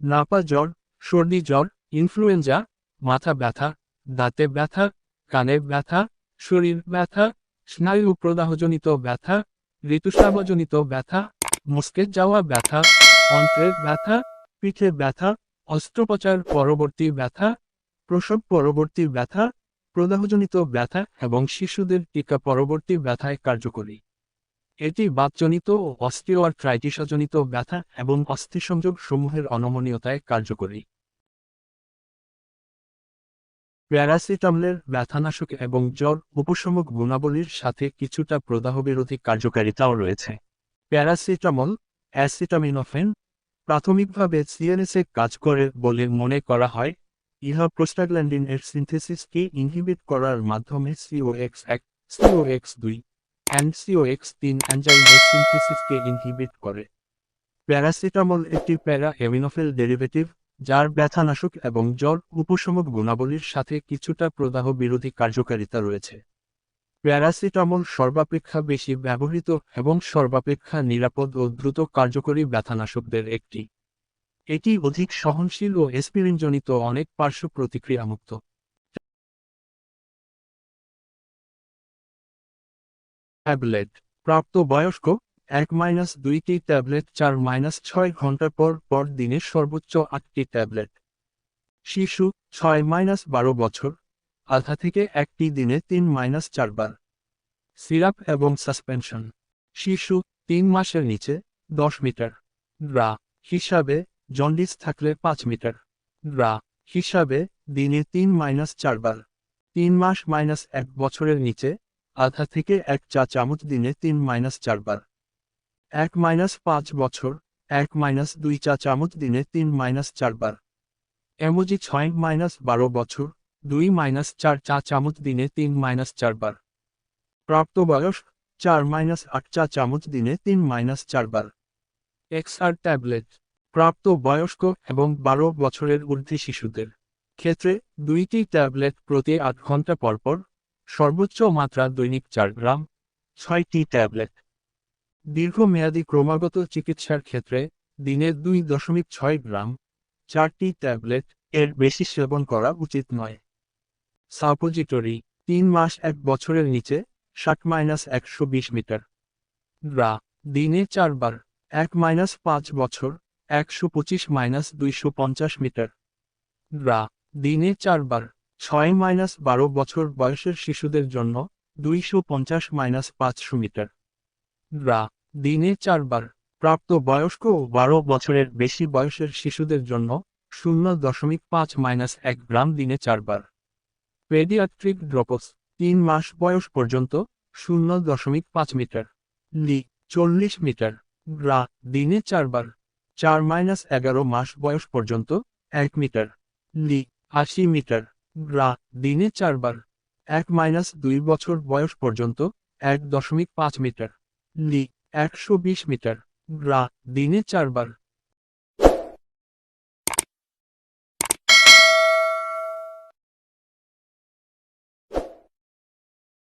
নাপা জ্বর, সর্দি জ্বর ইনফ্লুয়েঞ্জা মাথা ব্যথা, দাঁতে ব্যথা, কানে ব্যথা, শরীর ব্যথা, স্নায়ু প্রদাহজনিত ব্যথা, ঋতুস্রাবজনিত ব্যথা মুসকে যাওয়া ব্যথা অন্ত্রের ব্যথা, পিঠে ব্যথা, অস্ত্রোপচার পরবর্তী ব্যথা, প্রসব পরবর্তী ব্যথা, প্রদাহজনিত ব্যথা এবং শিশুদের টিকা পরবর্তী ব্যথায় কার্যকরী। এটি বাতজনিত ও অস্টিওআর্থ্রাইটিসজনিত ব্যথা এবং অস্থিসংযোগ সমূহের অনমনীয়তায় কার্যকরী। প্যারাসিটামলের ব্যথানাশক এবং জ্বর উপশমক গুণাবলীর সাথে কিছুটা প্রদাহবিরোধী কার্যকারিতাও রয়েছে। প্যারাসিটামল, অ্যাসিটামিনোফেন, প্রাথমিকভাবে সিএনএসে কাজ করে বলে মনে করা হয়। ইহা প্রোস্টাগ্ল্যান্ডিন এর সিনথেসিসকে ইনহিবিট করার মাধ্যমে সিওএক্স এক সিওএক্স দুই অ্যান্ড সিওএক্স তিন অ্যানজাইমের সিনথেসিসকে ইনহিবিট করে। প্যারাসিটামল একটি প্যারা এমিনোফেল ডেরিভেটিভ, যার ব্যথানাশক এবং জ্বর উপশমক গুণাবলীর সাথে কিছুটা প্রদাহ বিরোধী কার্যকারিতা রয়েছে। প্যারাসিটামল সর্বাপেক্ষা বেশি ব্যবহৃত এবং সর্বাপেক্ষা নিরাপদ ও দ্রুত কার্যকরী ব্যথানাশকদের একটি। এটি অধিক সহনশীল ও এসপিরিনজনিত অনেক পার্শ্ব প্রতিক্রিয়ামুক্ত। ট্যাবলেট প্রাপ্ত বয়স্ক এক মাইনাস দুইটি ট্যাবলেট চার মাইনাস ছয় ঘণ্টা পর পর দিনে সর্বোচ্চ আটটি ট্যাবলেট শিশু, ছয় মাইনাস বারো বছর। আধা থেকে একটি দিনে তিন মাইনাস চারবার সিরাপ এবং সাসপেনশন শিশু, তিন মাসের নিচে, দশ মিটার। রা হিসাবে, জন্ডিস থাকলে পাঁচ মিটার। রা হিসাবে, দিনে তিন মাইনাস চারবার তিন মাস মাইনাস এক বছরের নিচে আধা থেকে এক চা চামচ দিনে তিন মাইনাস চারবার এক মাইনাস পাঁচ বছর, এক মাইনাস দুই চা চামচ দিনে তিন মাইনাস চারবার এমজি ছয় মাইনাস বারো বছর, দুই মাইনাস চার চা চামচ দিনে তিন মাইনাস চারবার প্রাপ্তবয়স চার মাইনাস আট চা চামচ দিনে তিন মাইনাস চারবার এক্সআর ট্যাবলেট, প্রাপ্ত বয়স্ক এবং বারো বছরের ঊর্ধ্বে শিশুদের। ক্ষেত্রে দুইটি ট্যাবলেট প্রতি আট ঘণ্টা পরপর সর্বোচ্চ মাত্রা দৈনিক চার গ্রাম, ছয়টি ট্যাবলেট। দীর্ঘমেয়াদী ক্রমাগত চিকিৎসার ক্ষেত্রে দিনে দুই দশমিক ছয় গ্রাম, চারটি ট্যাবলেট এর বেশি সেবন করা উচিত নয়। সাপোজিটরি তিন মাস এক বছরের নিচে, ষাট মাইনাস একশো বিশ মিটার। রা দিনে চারবার, এক মাইনাস পাঁচ বছর, একশো পঁচিশ মাইনাস দুইশো পঞ্চাশ মিটার। রা দিনে চারবার ছয় মাইনাস বারো বছর বয়সের শিশুদের জন্য দুইশো পঞ্চাশ মাইনাস পাঁচশো মিটার। রা দিনে চারবার। প্রাপ্ত বয়স্ক ও বারো বছরের বেশি বয়সের শিশুদের জন্য শূন্য দশমিক পাঁচ মাইনাস এক গ্রাম দিনে চারবার। পেডিয়াট্রিক ড্রপস, তিন মাস বয়স পর্যন্ত শূন্য দশমিক পাঁচ মিটার। লি, চল্লিশ মিটার। গ্রা দিনে চারবার। চার মাইনাস এগারো মাস বয়স পর্যন্ত এক মিটার। লি, আশি মিটার। গ্রা দিনে চারবার, এক মাইনাস দুই বছর বয়স পর্যন্ত, এক দশমিক পাঁচ মিটার, লি, একশো বিশ মিটার রা দিনে চারবার।